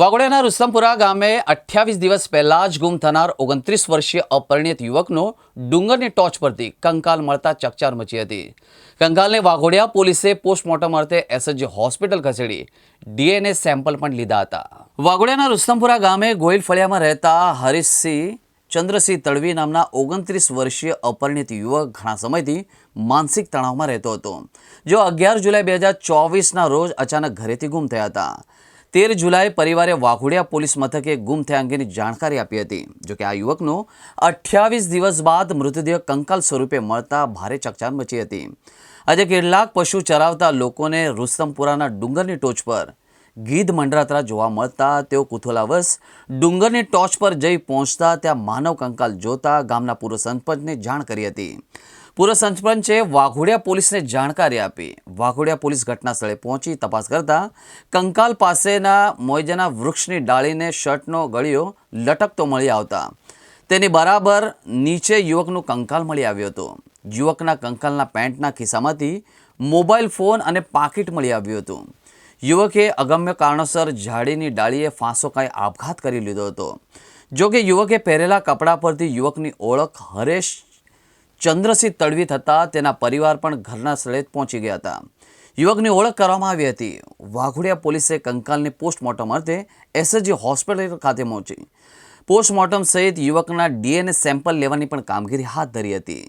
વાઘોડિયાના રુસ્તમપુરા ગામે અઠ્યાવીસ દિવસ પહેલાં જ ગુમ થનાર ઓગણત્રીસ વર્ષીય અપરિણિત યુવકનો ડુંગરની ટોચ પરથી કંકાલ મળતા ચકચાર મચી હતી. કંકાલને વાઘોડિયા પોલીસે પોસ્ટમોર્ટમ અર્થે એસએચજી હોસ્પિટલ ખસેડી ડીએનએ સેમ્પલ પણ લીધા હતા. વાઘોડિયાના રુસ્તમપુરા ગામે ગોયલ ફળિયામાં રહેતા હરીશસિંહ ચંદ્રસિંહ તળવી નામના ઓગણત્રીસ વર્ષીય અપરિણિત યુવક ઘણા સમયથી માનસિક તણાવમાં રહેતો હતો. જો અગિયાર જુલાઈ બે હજાર ચોવીસના રોજ અચાનક ઘરેથી ગુમ થયા હતા. તેર જુલાઈ પરિવારે વાઘોડિયા પોલીસ મથકે ગુમ થયા અંગેની જાણકારી આપી હતી. જોકે આ યુવકનો અઠ્યાવીસ દિવસ બાદ મૃતદેહ કંકાલ સ્વરૂપે મળતા ભારે ચકચાર મચી હતી. આજે કેટલાક પશુ ચરાવતા લોકોને રુસ્તમપુરાના ડુંગરની ટોચ પર ગીધ મંડરાતરા જોવા મળતા તેઓ કુથોલાવશ ડુંગરની ટોચ પર જઈ પહોંચતા ત્યાં માનવ કંકાલ જોતા ગામના પૂર્વ સરપંચને જાણ કરી હતી. પૂર્વ સરપંચે વાઘોડિયા પોલીસને જાણકારી આપી. વાઘોડિયા પોલીસ ઘટના સ્થળે પહોંચી તપાસ કરતા કંકાલ પાસેના મોયજાના વૃક્ષની ડાળીને શર્ટનો ગળિયો લટકતો મળી આવતા. તેની બરાબર નીચે યુવકનું કંકાલ મળી આવ્યું હતું. યુવકના કંકાલના પેન્ટના ખિસ્સામાંથી મોબાઈલ ફોન અને પાકીટ મળી આવ્યું હતું. યુવકે અગમ્ય કારણોસર ઝાડીની ડાળીએ ફાંસો કાંઈ આપઘાત કરી લીધો હતો. જોકે યુવકે પહેરેલા કપડાં પરથી યુવકની ઓળખ હરેશ ચંદ્રસિંહ તડવી થતાં તેના પરિવાર પણ ઘરના સ્થળે જ પહોંચી ગયા હતા. યુવકની ઓળખ કરવામાં આવી હતી. વાઘોડિયા પોલીસે કંકાલની પોસ્ટમોર્ટમ અર્થે એસએસજી હોસ્પિટલ ખાતે પહોંચી. પોસ્ટમોર્ટમ સહિત યુવકના ડીએનએ સેમ્પલ લેવાની પણ કામગીરી હાથ ધરી હતી.